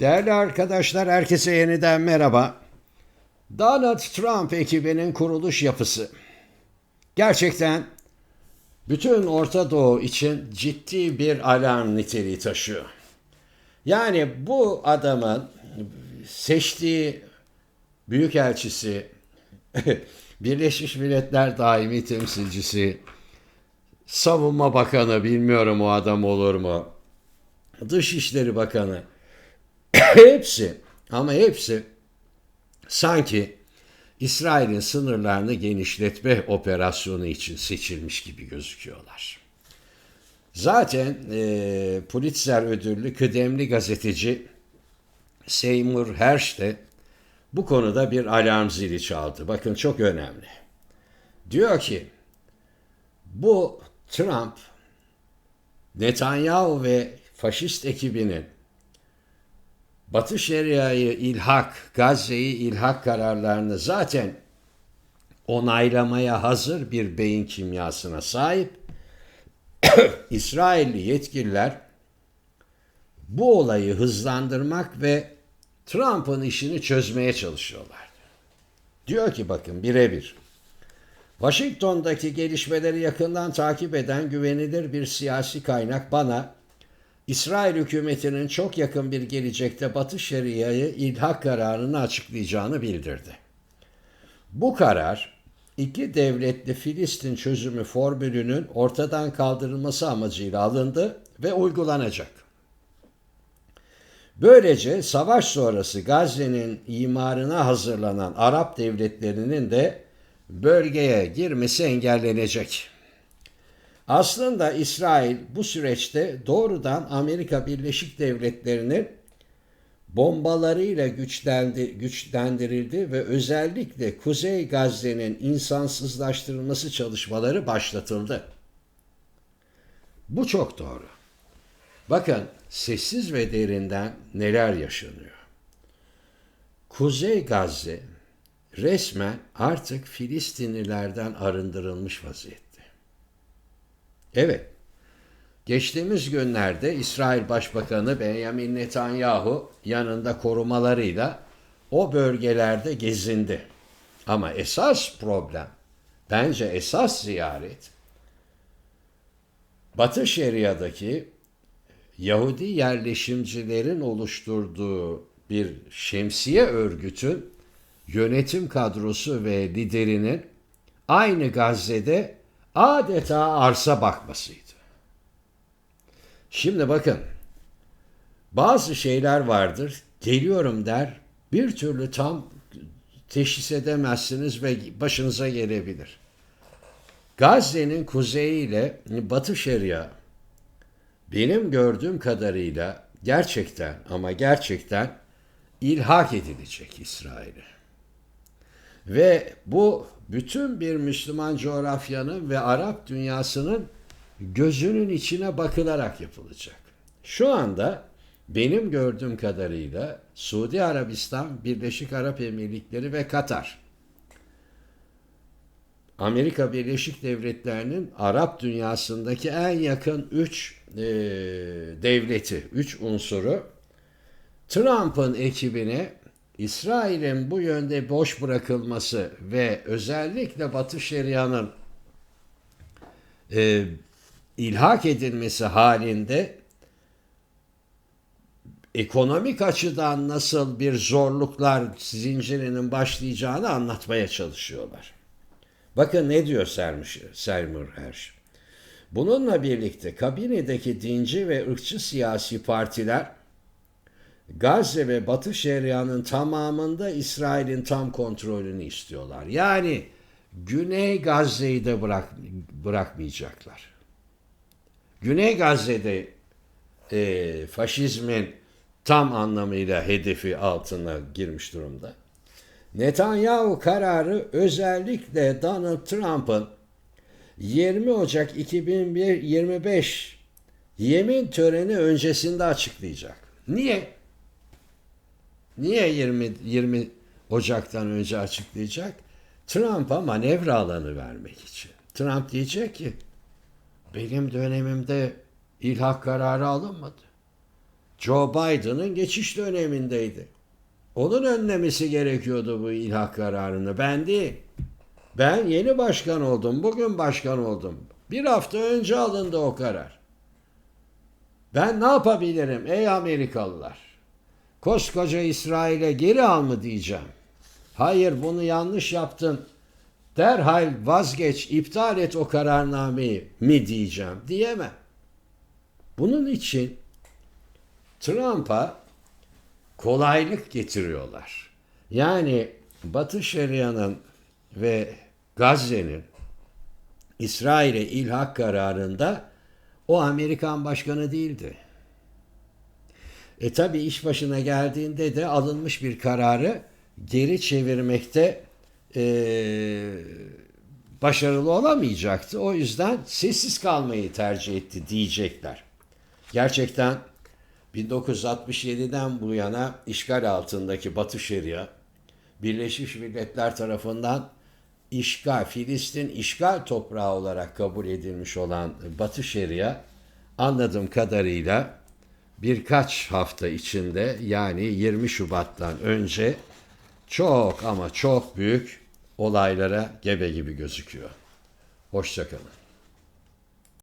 Değerli arkadaşlar, herkese yeniden merhaba. Donald Trump ekibinin kuruluş yapısı gerçekten bütün Orta Doğu için ciddi bir alarm niteliği taşıyor. Yani bu adamın seçtiği büyükelçisi, Birleşmiş Milletler daimi temsilcisi, savunma bakanı bilmiyorum o adam olur mu, Dışişleri Bakanı, hepsi ama hepsi sanki İsrail'in sınırlarını genişletme operasyonu için seçilmiş gibi gözüküyorlar. Zaten e, Pulitzer ödüllü kıdemli gazeteci Seymour Hersh de bu konuda bir alarm zili çaldı. Bakın çok önemli. Diyor ki bu Trump Netanyahu ve faşist ekibinin Batı Şeria'yı ilhak, Gazze'yi ilhak kararlarını zaten onaylamaya hazır bir beyin kimyasına sahip. İsrailli yetkililer bu olayı hızlandırmak ve Trump'ın işini çözmeye çalışıyorlar. Diyor ki bakın birebir. Washington'daki gelişmeleri yakından takip eden güvenilir bir siyasi kaynak bana İsrail hükümetinin çok yakın bir gelecekte Batı Şeria'yı ilhak kararını açıklayacağını bildirdi. Bu karar iki devletli Filistin çözümü formülünün ortadan kaldırılması amacıyla alındı ve uygulanacak. Böylece savaş sonrası Gazze'nin imarına hazırlanan Arap devletlerinin de bölgeye girmesi engellenecek. Aslında İsrail bu süreçte doğrudan Amerika Birleşik Devletleri'nin bombalarıyla güçlendi, güçlendirildi ve özellikle Kuzey Gazze'nin insansızlaştırılması çalışmaları başlatıldı. Bu çok doğru. Bakın sessiz ve derinden neler yaşanıyor. Kuzey Gazze resmen artık Filistinlilerden arındırılmış vaziyette. Evet, geçtiğimiz günlerde İsrail Başbakanı Benjamin Netanyahu yanında korumalarıyla o bölgelerde gezindi. Ama esas problem, bence esas ziyaret, Batı Şeria'daki Yahudi yerleşimcilerin oluşturduğu bir şemsiye örgütün yönetim kadrosu ve liderinin aynı Gazze'de adeta arsa bakmasıydı. Şimdi bakın, bazı şeyler vardır, geliyorum der, bir türlü tam teşhis edemezsiniz ve başınıza gelebilir. Gazze'nin kuzeyi ile Batı Şeria benim gördüğüm kadarıyla gerçekten ama gerçekten ilhak edilecek İsrail'e. Ve bu bütün bir Müslüman coğrafyanın ve Arap dünyasının gözünün içine bakılarak yapılacak. Şu anda benim gördüğüm kadarıyla Suudi Arabistan, Birleşik Arap Emirlikleri ve Katar Amerika Birleşik Devletleri'nin Arap dünyasındaki en yakın üç e, devleti, üç unsuru Trump'ın ekibine İsrail'in bu yönde boş bırakılması ve özellikle Batı Şeria'nın e, ilhak edilmesi halinde ekonomik açıdan nasıl bir zorluklar zincirinin başlayacağını anlatmaya çalışıyorlar. Bakın ne diyor Seymour Hersh. Bununla birlikte kabinedeki dinci ve ırkçı siyasi partiler Gazze ve Batı Şeria'nın tamamında İsrail'in tam kontrolünü istiyorlar. Yani Güney Gazze'yi de bırak, bırakmayacaklar. Güney Gazze'de e, faşizmin tam anlamıyla hedefi altına girmiş durumda. Netanyahu kararı özellikle Donald Trump'ın 20 Ocak 2025 yemin töreni öncesinde açıklayacak. Niye? Niye 20, 20 Ocak'tan önce açıklayacak? Trump'a manevra alanı vermek için. Trump diyecek ki benim dönemimde ilhak kararı alınmadı. Joe Biden'ın geçiş dönemindeydi. Onun önlemesi gerekiyordu bu ilhak kararını. Ben değil. Ben yeni başkan oldum. Bugün başkan oldum. Bir hafta önce alındı o karar. Ben ne yapabilirim ey Amerikalılar? Koskoca İsrail'e geri al mı diyeceğim. Hayır bunu yanlış yaptın. Derhal vazgeç, iptal et o kararnameyi mi diyeceğim. Diyemem. Bunun için Trump'a kolaylık getiriyorlar. Yani Batı Şeria'nın ve Gazze'nin İsrail'e ilhak kararında o Amerikan başkanı değildi. E tabi iş başına geldiğinde de alınmış bir kararı geri çevirmekte e, başarılı olamayacaktı. O yüzden sessiz kalmayı tercih etti diyecekler. Gerçekten 1967'den bu yana işgal altındaki Batı Şeria Birleşmiş Milletler tarafından işgal, Filistin işgal toprağı olarak kabul edilmiş olan Batı Şeria anladığım kadarıyla birkaç hafta içinde yani 20 Şubat'tan önce çok ama çok büyük olaylara gebe gibi gözüküyor. Hoşçakalın.